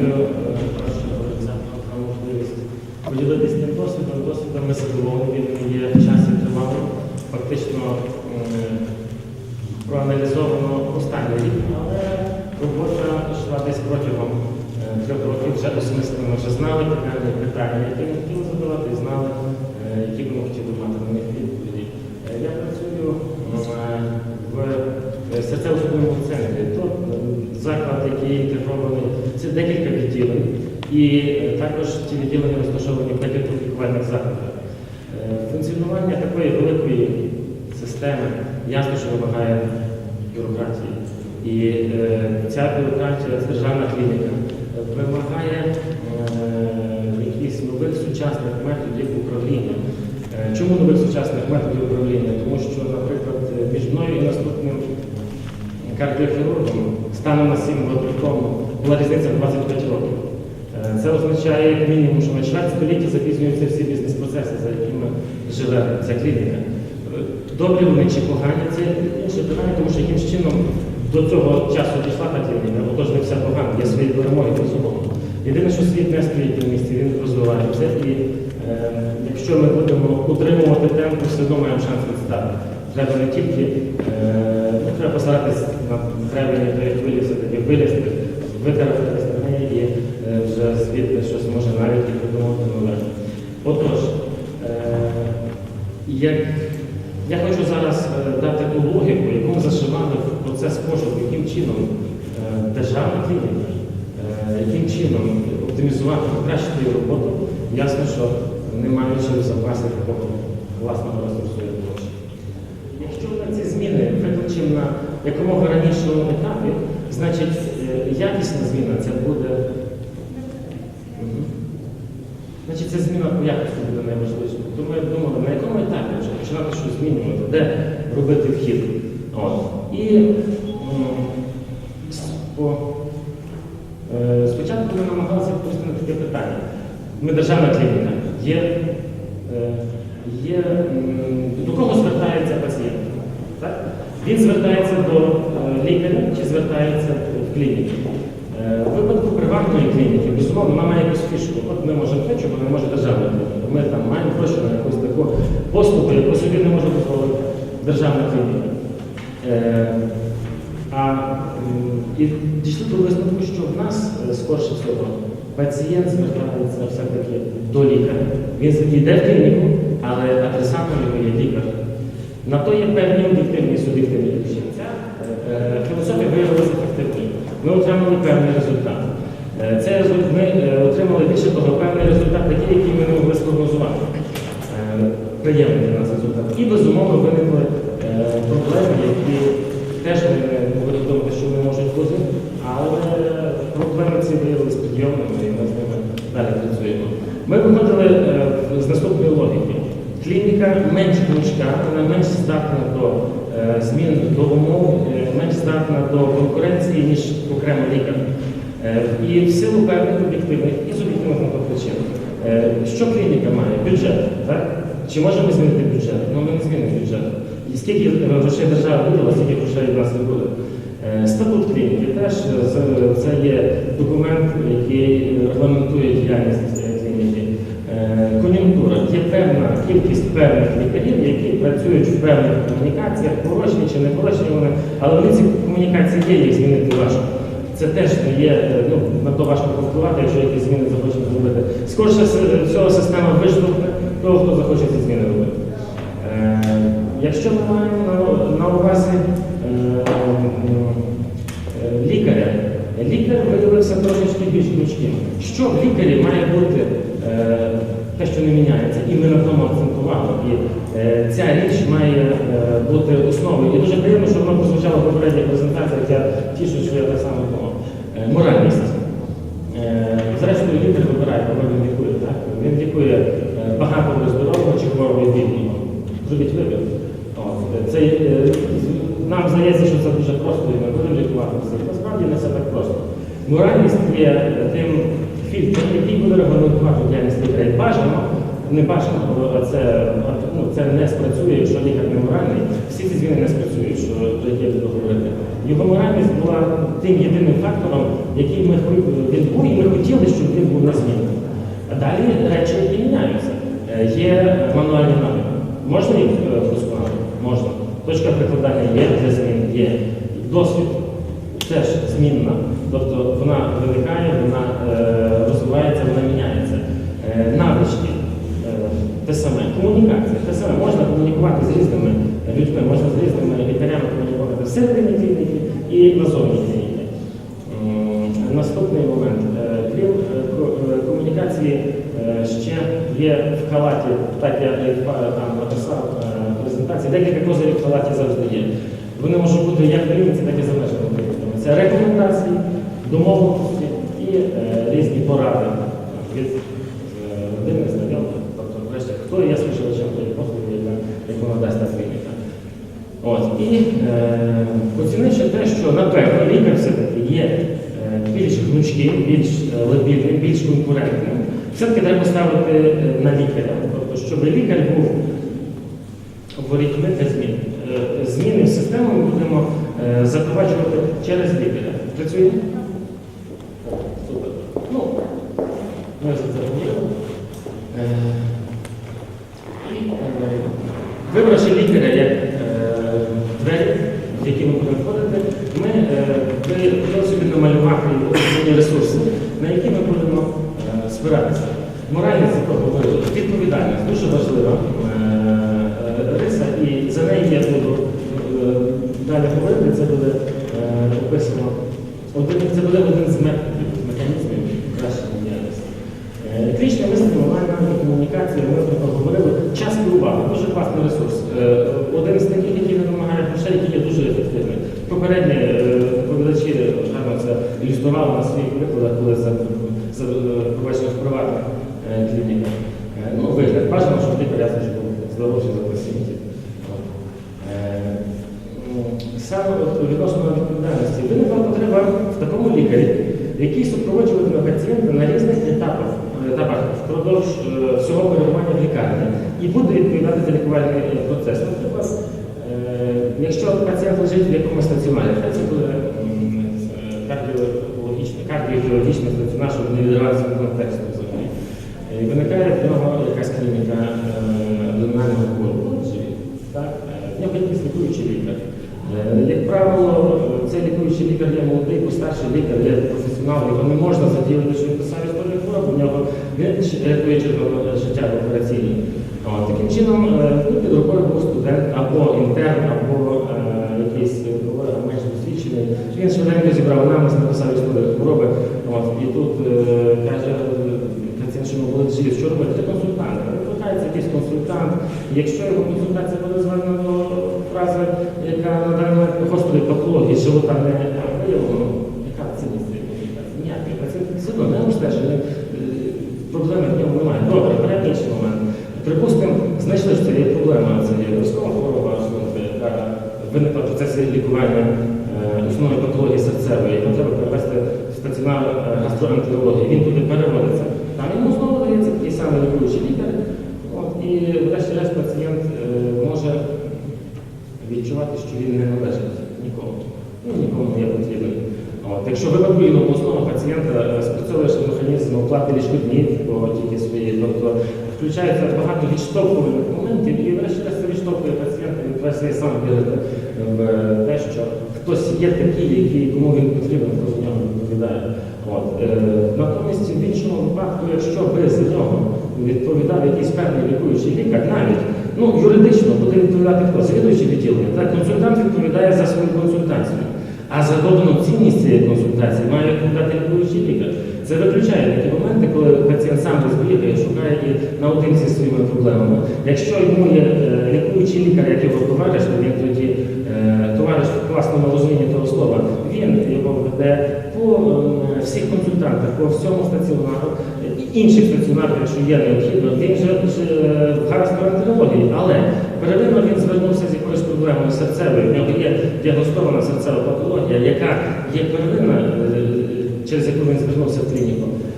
Дякую, е, за можливість поділитися тим досвідом. Досвідом ми задоволені, він є в часі тривалим. Фактично проаналізовано останній рік, але робота йшла десь протягом е, трьох років. Вже осмислено вже знали питання, які ми хотіли задавати, і знали, е, які ми хотіли мати на них відповіді. Е, Я працюю в е, серцево-судинному центрі. Тут е, заклад, який інтегрований, це декілька і е, також ці відділення розташовані в декількох лікувальних закладах. Е, Функціонування такої великої системи ясно, що вимагає бюрократії. І е, ця бюрократія, державна клініка, вимагає якихось нових сучасних методів управління. Чому нових сучасних методів управління? Тому що, наприклад, між мною і наступним кардіохірургом станом на 7 років тому була різниця в 25 років. Е, Це означає як мінімум, що на чверть століття запізнюються всі бізнес-процеси, за якими живе ця клініка. Е, Добрі вони чи погані, це інше питання, тому що якимсь чином до цього часу дійшла та клініка, отож не все погано, є свої перемоги безумовно. Єдине, що світ не стоїть на місці, він розвивається. І е, якщо ми будемо утримувати темп, все одно маємо шанс відстати. Треба не тільки е, треба постаратись на гребені тої хвилі все-таки вилізти, витратити звідти щось може навіть і придумати нове. Отож, е, як, я хочу зараз е, дати ту логіку, яку ми зашивали в процес пошуку, яким чином е, державна клініка, яким чином оптимізувати, покращити її роботу, ясно, що не маючи в запасі такого власного ресурсу як гроші. Якщо ми ці зміни викличемо на якомога ранішому етапі, значить якісна зміна це буде. Мгм. Значить, ця зміна по якості буде найважливіша. Тому я думали, на якому етапі вже починати щось змінювати, де робити вхід. От. І по, е, спочатку ми намагалися відповісти на таке питання. Ми державна клініка. Є, е, є, до кого звертається пацієнт? Так? Він звертається до е, лікаря чи звертається в клініку. Е, приватної клініки, безумовно, вона має якусь фішку. От ми можемо те, чого не може державна клініка. Ми там маємо гроші на якусь таку послугу, яку собі не може дозволити державна клініка. Е, А і дійшли до висновку, що в нас е, скорше всього пацієнт звертається все-таки до лікаря. Він йде в клініку, але адресатом його є лікар. На то є певні об'єктивні суб'єктивні причини. Ця е, філософія виявилася ефективною. Ми отримали певний результат. Е, Цей результат ми е, отримали більше того, певний результат такий, який ми не могли спрогнозувати. Е, Приємний для нас результат. І безумовно виникли е, проблеми, які теж ми не могли думати, що вони можуть бути, але проблеми ці виявилися підйомними і ми з ними далі працюємо. Ми виходили е, з наступної логіки. Клініка менш гнучка, вона менш здатна до змін до умов, менш здатна до конкуренції, ніж окремо лікар. Е, і в силу певних об'єктивних і суб'єктивних причин. Е, що клініка має? Бюджет. Так? Чи можемо змінити бюджет? Ну ми не змінимо бюджет. І скільки е, грошей держава видала, скільки грошей в нас не буде. Статут клініки теж це є документ, який регламентує діяльність клініки. Кон'юнктура. Є певна кількість певних лікарів, які працюють в певних комунікаціях, порочні чи не порочні вони, але вони ці комунікації є, їх змінити важко. Це теж є, е, ну, на то важко повпливати, якщо якісь зміни захочуть зробити. Скорше с- всього система виштовхне того, хто захоче ці зміни робити. Е, Якщо ми маємо на, на увазі е, е, лікаря, лікар виявився трошечки більш гнучким. Що в лікарі має бути е, те, що не міняється, і ми на тому акцентували. І е, ця річ має е, бути основою. І дуже приємно, що воно прозвучало в попередній презентації, я тішу, що я так само. Е, моральність. Е, Зрештою, лікар вибирає, кого він лікує. Так? Він лікує е, багатого здорового чи хворого бідного. Зробіть вибір. Е, Це, е, нам здається, що це дуже просто, і ми будемо лікувати всіх. Насправді не все так просто. Моральність є е, тим фільтром, який буде регламентувати діяльність лікаря. Бажано, не бажано, а це, ну, це не спрацює, якщо лікар не моральний, всі ці зміни не спрацюють, що буду говорити. Його моральність була тим єдиним фактором, який ми він і ми хотіли, щоб він був незмінний. А далі речі які міняються. Е, Є мануальні навики. Можна їх е, вдосконалити? Можна. Точка прикладання є, для змін є. Досвід теж змінна. Тобто вона виникає, вона е, розвивається, вона міняється. Е, навички е, те саме, комунікація, те саме, можна комунікувати з різними людьми, можна з різними лікарями комунікувати всередині і назовні клініки. Наступний момент. Е, Крім е, ко- е, комунікації, е, ще є в халаті, так я там написав е, презентації, декілька козирів в халаті завжди є. Вони можуть бути як в клініці, так і за межами. Це рекомендації, домовленості і е, різні поради від е, родини, знайомих, тобто врешті, хто є споживачем тієї послуги, яка яку надасть та клініка. От. І е, оцінивши те, що напевно лікар все-таки є е, більш гнучким, більш е, більш конкурентним, все-таки треба ставити е, на лікаря. Тобто, щоб лікар був ворітьми для змін. Зміни в систему ми будемо запроваджувати через лікаря. Працює? Супер. Ну, ми за це Вибравши лікаря як е, двері, в які ми будемо входити, ми е, ви хотіли собі намалювати основні ресурси, на які ми будемо спиратися. Моральність, говорили, відповідальність дуже важлива е, е, риса, і за неї я буду е, далі говорити, це буде е, описано. Один, це буде один з методів, з механізмів кращої діяльності. Е, Критичне мислення, онлайн комунікація, ми про це говорили. Час і увага, дуже класний ресурс. Е, Один з таких, який не вимагає грошей, який є дуже ефективний. Попередні е, доповідачі гарно це ілюстрували на своїх прикладах, коли побачили в приватних е, клініках. Е, Ну, вигляд, бажано, щоб лікар ясно, що був здоровший за пацієнтів. Саме відносно відповідальності виникла потреба в такому лікарі, який супроводжуватиме пацієнта на різних етапах, етапах впродовж е, всього перебування в лікарні і буде відповідати за лікувальний процес. Наприклад, е, якщо пацієнт лежить в якомусь стаціонарі, це буде м, е, кардіологічний, кардіохірургічний стаціонар, щоб не відриватися від контексту взагалі. Е, Виникає в нього якась клініка е, абдомінального болю. Так? Е, В нього якийсь лікуючий лікар. Е, Як правило, е, цей лікуючий лікар є молодий, постарший лікар, є професіонал, його не можна заділити, що він писав історію хвороб, у нього рятує життя в операційній. Таким чином, е, ну, під рукою був студент або інтерн, або е, якийсь е, колега менш досвідчений. Він швиденько зібрав намис, написав історію хвороби. От, і тут е, каже, е, пацієнт, що йому болить живіт, що робити? Це консультант. Викликається якийсь консультант. Якщо його консультація буде зведена до фрази, яка на даний момент гострої патології живота не виявлено, яка цінність цієї консультації? Ніякої. Пацієнт все одно не обстежений, е, проблеми в ньому немає. Добре, беремо інший момент. Припустимо, знайшли, що це є проблема, це є військова хвороба, яка виникла в процесі лікування е, основної патології серцевої, яку треба перевести в стаціонар е, гастроентерології. Він туди переводиться. Там йому знову дається такий самий лікуючий лікар. От, і врешті-решт пацієнт е, може відчувати, що він не належить нікому. Ну, нікому не є потрібен. От, якщо випадку обласного пацієнта е, спрацьовує ще механізм оплати ліжкоднів по тільки свої, тобто включається багато відштовхувальних моментів, і врешті-решт відштовхує пацієнта, він весь сам вірити в те, що хтось є такий, який, кому він потрібен, хто за нього відповідає. От, е, натомість в іншому випадку, якщо без нього відповідав якийсь певний лікуючий лікар, навіть ну, юридично буде відповідати хто? Завідуючий відділення. Так, консультант відповідає за свою консультацію. А за додану цінність цієї консультації має відповідати лікуючий лікар. Це виключає такі моменти, коли пацієнт сам розбігає, шукає і наодинці зі своїми проблемами. Якщо йому є е, лікуючий лікар, як його товариш, то він тоді е, товариш в класному розумінні того слова, він веде по е, всіх консультантах, по всьому стаціонару, інших стаціонарах, якщо є необхідно, він же гаразд кардіології, але первинно він звернувся з якоюсь проблемою серцевою. В нього є діагностована серцева патологія, яка є первинна, е, через яку він звернувся в клініку.